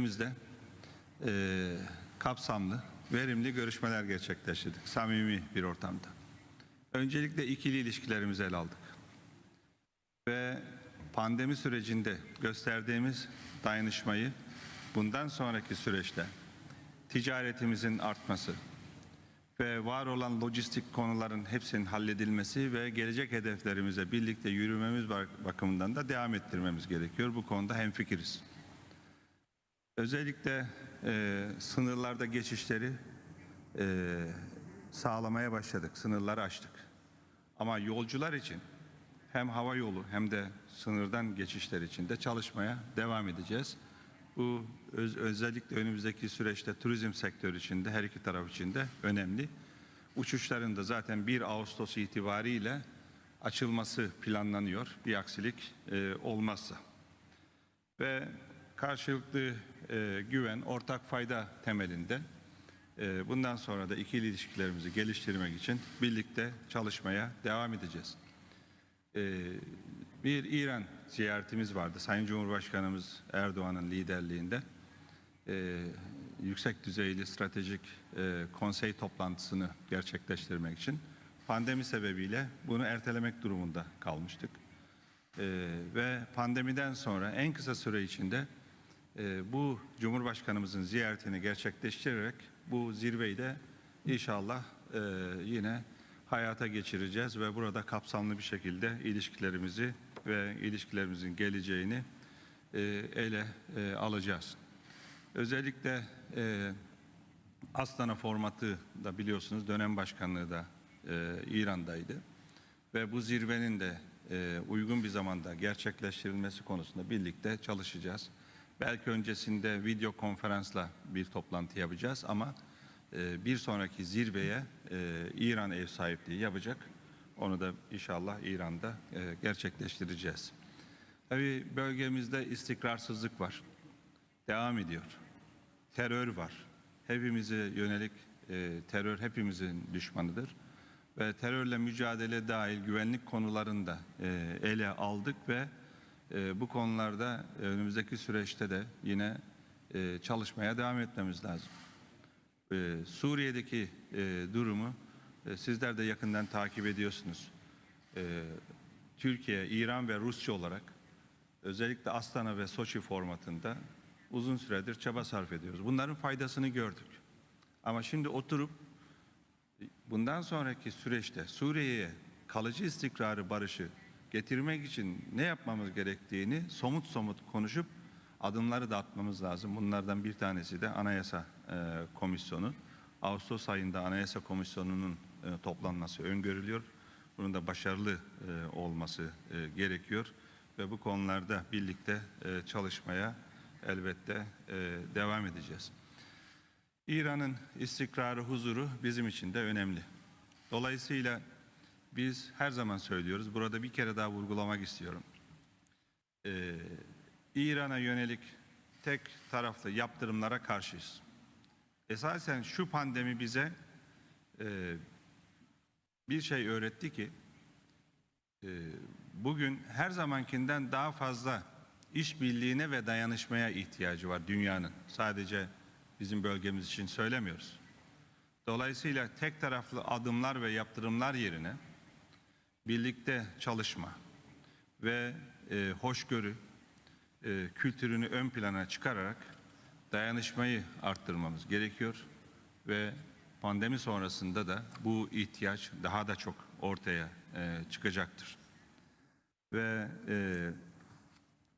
Bizde eee, kapsamlı, verimli görüşmeler gerçekleştirdik. Samimi bir ortamda. Öncelikle ikili ilişkilerimizi ele aldık. Ve pandemi sürecinde gösterdiğimiz dayanışmayı bundan sonraki süreçte ticaretimizin artması ve var olan lojistik konuların hepsinin halledilmesi ve gelecek hedeflerimize birlikte yürümemiz bak- bakımından da devam ettirmemiz gerekiyor. Bu konuda hemfikiriz. Özellikle e, sınırlarda geçişleri e, sağlamaya başladık. Sınırları açtık. Ama yolcular için hem hava yolu hem de sınırdan geçişler için de çalışmaya devam edeceğiz. Bu öz- özellikle önümüzdeki süreçte turizm sektörü için de her iki taraf için de önemli. Uçuşların da zaten 1 Ağustos itibariyle açılması planlanıyor bir aksilik e, olmazsa ve karşılıklı e, güven, ortak fayda temelinde e, bundan sonra da ikili ilişkilerimizi geliştirmek için birlikte çalışmaya devam edeceğiz. E, bir İran ziyaretimiz vardı. Sayın Cumhurbaşkanımız Erdoğan'ın liderliğinde e, yüksek düzeyli stratejik e, konsey toplantısını gerçekleştirmek için pandemi sebebiyle bunu ertelemek durumunda kalmıştık. Ee, ve pandemiden sonra en kısa süre içinde e, bu Cumhurbaşkanımızın ziyaretini gerçekleştirerek bu zirveyi de inşallah e, yine hayata geçireceğiz ve burada kapsamlı bir şekilde ilişkilerimizi ve ilişkilerimizin geleceğini e, ele e, alacağız. Özellikle Astana formatı da biliyorsunuz dönem başkanlığı da İran'daydı ve bu zirvenin de uygun bir zamanda gerçekleştirilmesi konusunda birlikte çalışacağız. Belki öncesinde video konferansla bir toplantı yapacağız ama e, bir sonraki zirveye e, İran ev sahipliği yapacak. Onu da inşallah İran'da e, gerçekleştireceğiz. Tabii bölgemizde istikrarsızlık var. Devam ediyor. Terör var. Hepimize yönelik terör hepimizin düşmanıdır ve terörle mücadele dahil güvenlik konularında ele aldık ve e, bu konularda önümüzdeki süreçte de yine e, çalışmaya devam etmemiz lazım. E, Suriye'deki e, durumu e, sizler de yakından takip ediyorsunuz. E, Türkiye, İran ve Rusya olarak özellikle Astana ve Soçi formatında uzun süredir çaba sarf ediyoruz. Bunların faydasını gördük. Ama şimdi oturup bundan sonraki süreçte Suriye'ye kalıcı istikrarı, barışı getirmek için ne yapmamız gerektiğini somut somut konuşup adımları da atmamız lazım. Bunlardan bir tanesi de Anayasa e, Komisyonu. Ağustos ayında Anayasa Komisyonu'nun e, toplanması öngörülüyor. Bunun da başarılı e, olması e, gerekiyor ve bu konularda birlikte e, çalışmaya elbette e, devam edeceğiz. İran'ın istikrarı, huzuru bizim için de önemli. Dolayısıyla biz her zaman söylüyoruz, burada bir kere daha vurgulamak istiyorum. Ee, İran'a yönelik tek taraflı yaptırımlara karşıyız. Esasen şu pandemi bize e, bir şey öğretti ki, e, bugün her zamankinden daha fazla işbirliğine ve dayanışmaya ihtiyacı var dünyanın. Sadece bizim bölgemiz için söylemiyoruz. Dolayısıyla tek taraflı adımlar ve yaptırımlar yerine birlikte çalışma ve e, hoşgörü e, kültürünü ön plana çıkararak dayanışmayı arttırmamız gerekiyor ve pandemi sonrasında da bu ihtiyaç daha da çok ortaya e, çıkacaktır. Ve e,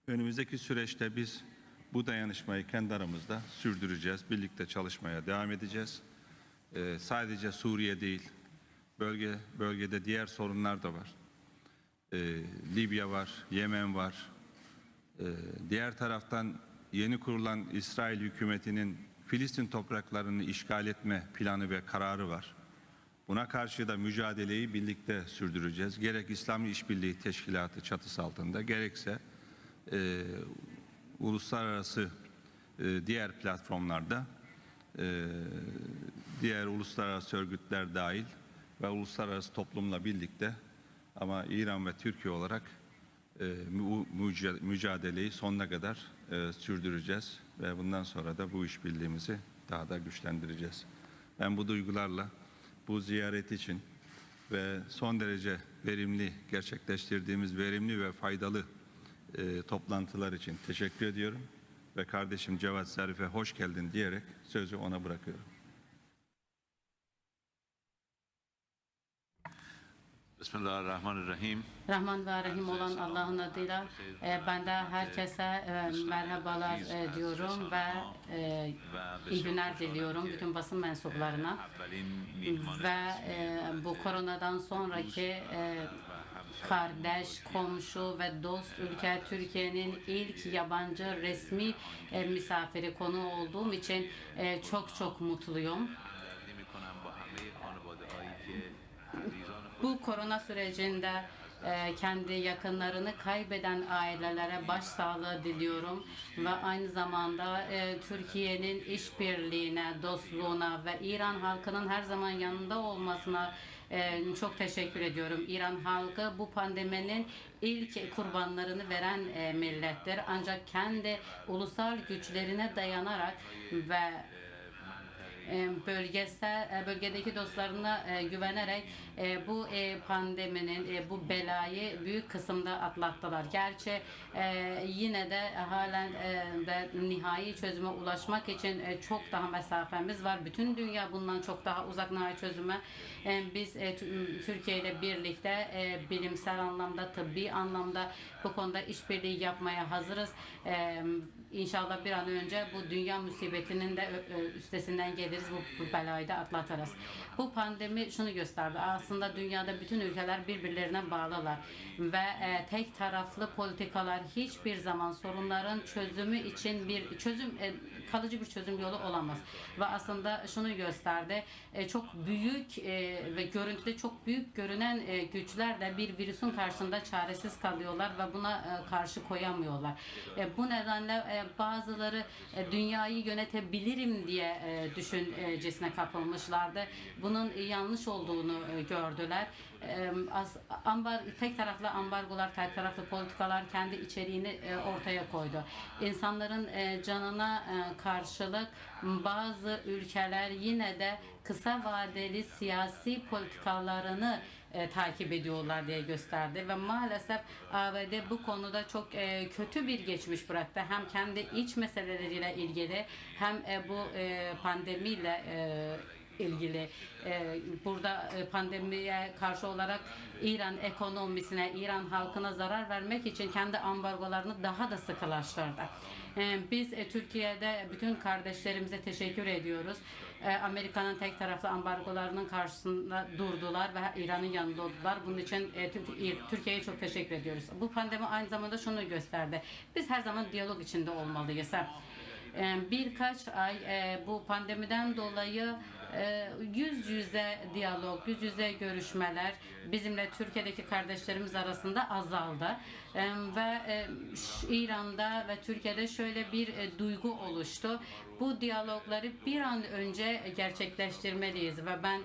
önümüzdeki süreçte biz bu dayanışmayı kendi aramızda sürdüreceğiz. Birlikte çalışmaya devam edeceğiz. Ee, sadece Suriye değil, bölge bölgede diğer sorunlar da var. Ee, Libya var, Yemen var. Ee, diğer taraftan yeni kurulan İsrail hükümetinin Filistin topraklarını işgal etme planı ve kararı var. Buna karşı da mücadeleyi birlikte sürdüreceğiz. Gerek İslami İşbirliği Teşkilatı çatısı altında gerekse e, uluslararası e, diğer platformlarda e, diğer uluslararası örgütler dahil ve uluslararası toplumla birlikte ama İran ve Türkiye olarak e, mücadeleyi sonuna kadar e, sürdüreceğiz. ve bundan sonra da bu işbirliğimizi daha da güçlendireceğiz. Ben bu duygularla bu ziyaret için ve son derece verimli gerçekleştirdiğimiz verimli ve faydalı e, toplantılar için teşekkür ediyorum ve kardeşim Cevat Zarif'e hoş geldin diyerek sözü ona bırakıyorum. Bismillahirrahmanirrahim. Rahman ve Rahim olan Allah'ın adıyla e, ben de herkese e, merhabalar e, diyorum ve e, iyi günler diliyorum bütün basın mensuplarına ve e, bu koronadan sonraki e, kardeş, komşu ve dost ülke Türkiye'nin ilk yabancı resmi e, misafiri konu olduğum için e, çok çok mutluyum. Bu korona sürecinde e, kendi yakınlarını kaybeden ailelere başsağlığı diliyorum ve aynı zamanda e, Türkiye'nin işbirliğine, dostluğuna ve İran halkının her zaman yanında olmasına e, çok teşekkür ediyorum. İran halkı bu pandeminin ilk kurbanlarını veren millettir. Ancak kendi ulusal güçlerine dayanarak ve bölgesel e, bölgedeki dostlarına e, güvenerek e, bu e, pandeminin e, bu belayı büyük kısımda atlattılar. Gerçi e, yine de halen e, de nihai çözüme ulaşmak için e, çok daha mesafemiz var. Bütün dünya bundan çok daha uzak nihai çözüme. E, biz e, Tü- Türkiye ile birlikte e, bilimsel anlamda, tıbbi anlamda bu konuda işbirliği yapmaya hazırız. İnşallah bir an önce bu dünya musibetinin de üstesinden geliriz, bu, bu belayı da atlatırız. Bu pandemi şunu gösterdi. Aslında dünyada bütün ülkeler birbirlerine bağlılar ve e, tek taraflı politikalar hiçbir zaman sorunların çözümü için bir çözüm e, kalıcı bir çözüm yolu olamaz. Ve aslında şunu gösterdi. e, çok büyük e, ve görüntüde çok büyük görünen e, güçler de bir virüsün karşısında çaresiz kalıyorlar ve buna e, karşı koyamıyorlar. E, bu nedenle e, bazıları e, dünyayı yönetebilirim diye e, düşüncesine kapılmışlardı. Bunun yanlış olduğunu e, gördüler. E, ambar, tek taraflı ambargolar, tek taraflı politikalar kendi içeriğini e, ortaya koydu. İnsanların e, canına e, karşılık bazı ülkeler yine de kısa vadeli siyasi politikalarını e, takip ediyorlar diye gösterdi ve maalesef ABD bu konuda çok e, kötü bir geçmiş bıraktı. Hem kendi iç meseleleriyle ilgili hem e, bu e, pandemiyle e, ilgili e, burada e, pandemiye karşı olarak İran ekonomisine, İran halkına zarar vermek için kendi ambargolarını daha da sıkılaştırdı. E, biz Türkiye'de bütün kardeşlerimize teşekkür ediyoruz. Amerika'nın tek taraflı ambargolarının karşısında durdular ve İran'ın yanında oldular. Bunun için Türk- Türkiye'ye çok teşekkür ediyoruz. Bu pandemi aynı zamanda şunu gösterdi. Biz her zaman diyalog içinde olmalıyız. Birkaç ay bu pandemiden dolayı yüz yüze diyalog, yüz yüze görüşmeler bizimle Türkiye'deki kardeşlerimiz arasında azaldı. Ve İran'da ve Türkiye'de şöyle bir e, duygu oluştu. Bu diyalogları bir an önce gerçekleştirmeliyiz ve ben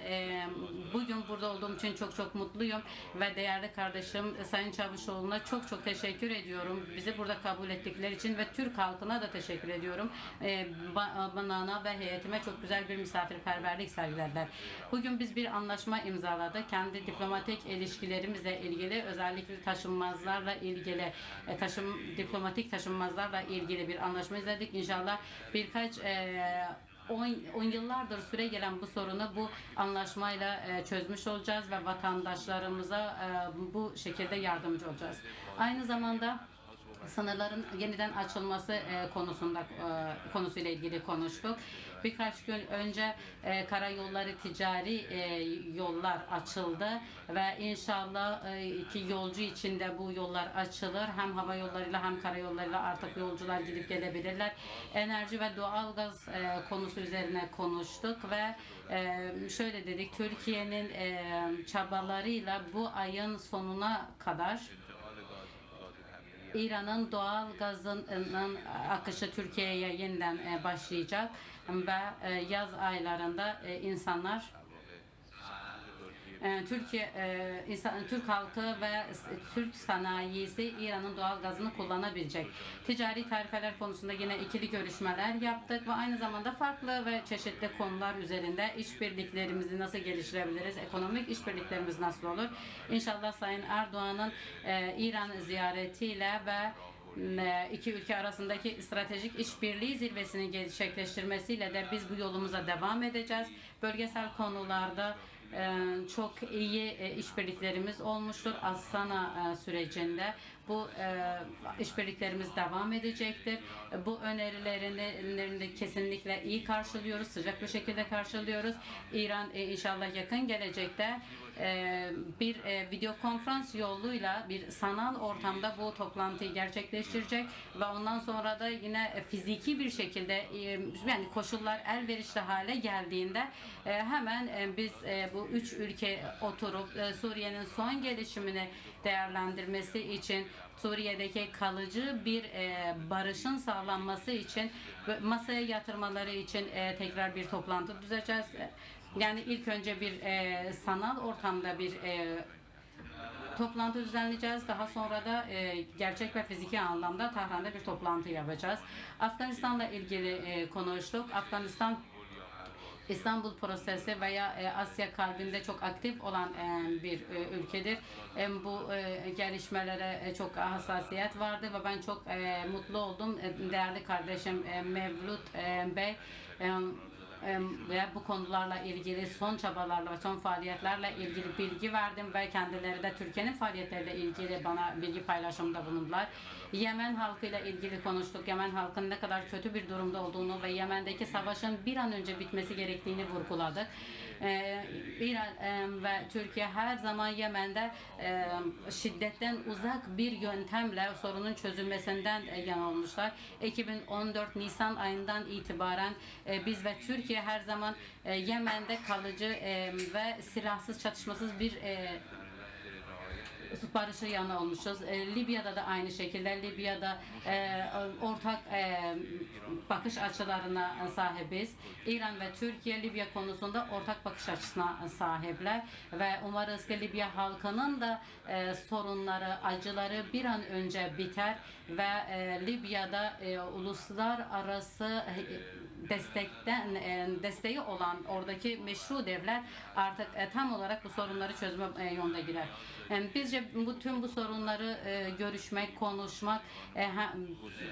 bugün burada olduğum için çok çok mutluyum ve değerli kardeşim e, Sayın Çavuşoğlu'na çok çok teşekkür ediyorum. Bizi burada kabul ettikleri için ve Türk halkına da teşekkür ediyorum. E, ba- bana ve heyetime çok güzel bir misafirperverlik sergilediler. Bugün biz bir anlaşma imzaladık. Kendi diplomatik ilişkilerimizle ilgili özellikle taşınmazlarla ilgili e, taşım diplomatik taşınmazlarla ilgili bir anlaşma izledik. İnşallah birkaç e, 10 yıllardır süre gelen bu sorunu bu anlaşmayla e, çözmüş olacağız ve vatandaşlarımıza e, bu şekilde yardımcı olacağız. Aynı zamanda sınırların yeniden açılması e, konusunda e, konusuyla ilgili konuştuk. Birkaç gün önce e, karayolları ticari e, yollar açıldı ve inşallah e, iki yolcu için de bu yollar açılır. Hem hava yollarıyla hem karayollarıyla artık yolcular gidip gelebilirler. Enerji ve doğalgaz e, konusu üzerine konuştuk ve e, şöyle dedik Türkiye'nin e, çabalarıyla bu ayın sonuna kadar İran'ın doğal gazının akışı Türkiye'ye yeniden e, başlayacak. Ve e, yaz aylarında e, insanlar Türkiye e, insan, Türk halkı ve Türk sanayisi İran'ın doğal gazını kullanabilecek. Ticari tarifeler konusunda yine ikili görüşmeler yaptık ve aynı zamanda farklı ve çeşitli konular üzerinde işbirliklerimizi nasıl geliştirebiliriz, ekonomik işbirliklerimiz nasıl olur? İnşallah Sayın Erdoğan'ın e, İran ziyaretiyle ve e, iki ülke arasındaki stratejik işbirliği zirvesini gerçekleştirmesiyle de biz bu yolumuza devam edeceğiz. Bölgesel konularda çok iyi e, işbirliklerimiz olmuştur Astana e, sürecinde. Bu e, işbirliklerimiz devam edecektir. E, Bu önerilerini kesinlikle iyi karşılıyoruz, sıcak bir şekilde karşılıyoruz. İran e, inşallah yakın gelecekte e, bir e, video konferans yoluyla bir sanal ortamda bu toplantıyı gerçekleştirecek ve ondan sonra da yine fiziki bir şekilde e, yani koşullar elverişli hale geldiğinde e, hemen e, biz e, bu üç ülke oturup e, Suriye'nin son gelişimini değerlendirmesi için Suriye'deki kalıcı bir e, barışın sağlanması için masaya yatırmaları için e, tekrar bir toplantı düzeceğiz. E, Yani ilk önce bir e, sanal ortamda bir e, toplantı düzenleyeceğiz. Daha sonra da e, gerçek ve fiziki anlamda Tahran'da bir toplantı yapacağız. Afganistan'la ilgili e, konuştuk. Afganistan İstanbul prosesi veya e, Asya kalbinde çok aktif olan e, bir e, ülkedir. Bu gelişmelere çok hassasiyet vardı ve ben çok mutlu oldum. Değerli kardeşim e, Mevlut Bey ve bu konularla ilgili son çabalarla ve son faaliyetlerle ilgili bilgi verdim ve kendileri de Türkiye'nin faaliyetleriyle ilgili bana bilgi paylaşımında bulundular. Yemen halkıyla ilgili konuştuk. Yemen halkının ne kadar kötü bir durumda olduğunu ve Yemen'deki savaşın bir an önce bitmesi gerektiğini vurguladık. Ee, İran e, ve Türkiye her zaman Yemen'de e, şiddetten uzak bir yöntemle sorunun çözülmesinden e, yana olmuşlar. 2014 Nisan ayından itibaren biz ve Türkiye her zaman Yemen'de kalıcı ve silahsız çatışmasız bir barışı yana olmuşuz. E, Libya'da da aynı şekilde Libya'da e, ortak e, bakış açılarına sahibiz. İran ve Türkiye Libya konusunda ortak bakış açısına sahipler ve umarız ki Libya halkının da e, sorunları, acıları bir an önce biter ve e, Libya'da e, uluslararası e, destekten e, desteği olan oradaki meşru devler artık e, tam olarak bu sorunları çözme e, yoluna girer. E, Bizce bu tüm bu sorunları e, görüşmek, konuşmak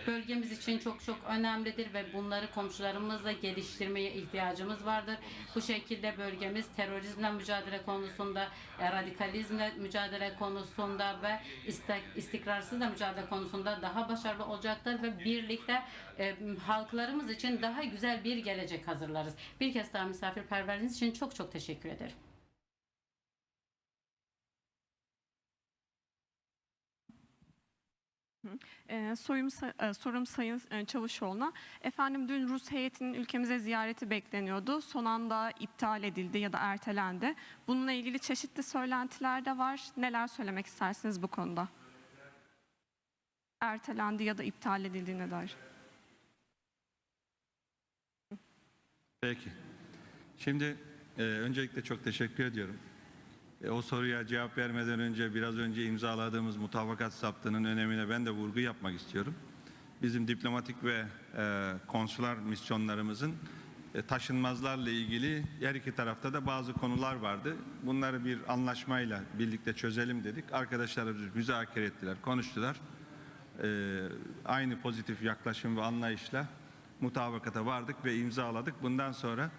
bölgemiz için çok çok önemlidir ve bunları komşularımızla geliştirmeye ihtiyacımız vardır. Bu şekilde bölgemiz terörizmle mücadele konusunda, e, radikalizmle mücadele konusunda ve istek, istikrarsızla mücadele konusunda daha başarılı olacaktır ve birlikte halklarımız için daha güzel bir gelecek hazırlarız. Bir kez daha misafirperverliğiniz için çok çok teşekkür ederim. Ee, soyum, e, sorum Sayın e, Çavuşoğlu'na. Efendim dün Rus heyetinin ülkemize ziyareti bekleniyordu. Son anda iptal edildi ya da ertelendi. Bununla ilgili çeşitli söylentiler de var. Neler söylemek istersiniz bu konuda? Ertelendi ya da iptal edildiğine dair. Peki. Şimdi e, öncelikle çok teşekkür ediyorum. E, o soruya cevap vermeden önce biraz önce imzaladığımız mutabakat saptının önemine ben de vurgu yapmak istiyorum. Bizim diplomatik ve e, konsular misyonlarımızın e, taşınmazlarla ilgili her iki tarafta da bazı konular vardı. Bunları bir anlaşmayla birlikte çözelim dedik. Arkadaşlarımız müzakere ettiler, konuştular. E, aynı pozitif yaklaşım ve anlayışla mutabakata vardık ve imzaladık. Bundan sonra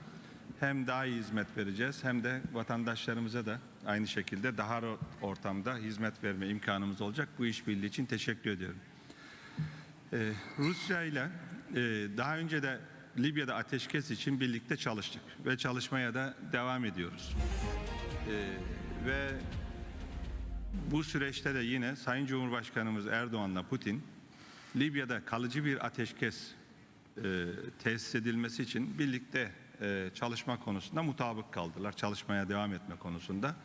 hem daha iyi hizmet vereceğiz hem de vatandaşlarımıza da aynı şekilde daha ortamda hizmet verme imkanımız olacak. Bu işbirliği için teşekkür ediyorum. Ee, Rusya ile e, daha önce de Libya'da ateşkes için birlikte çalıştık ve çalışmaya da devam ediyoruz. Ee, ve bu süreçte de yine Sayın Cumhurbaşkanımız Erdoğan'la Putin Libya'da kalıcı bir ateşkes e, tesis edilmesi için birlikte e, çalışma konusunda mutabık kaldılar. Çalışmaya devam etme konusunda.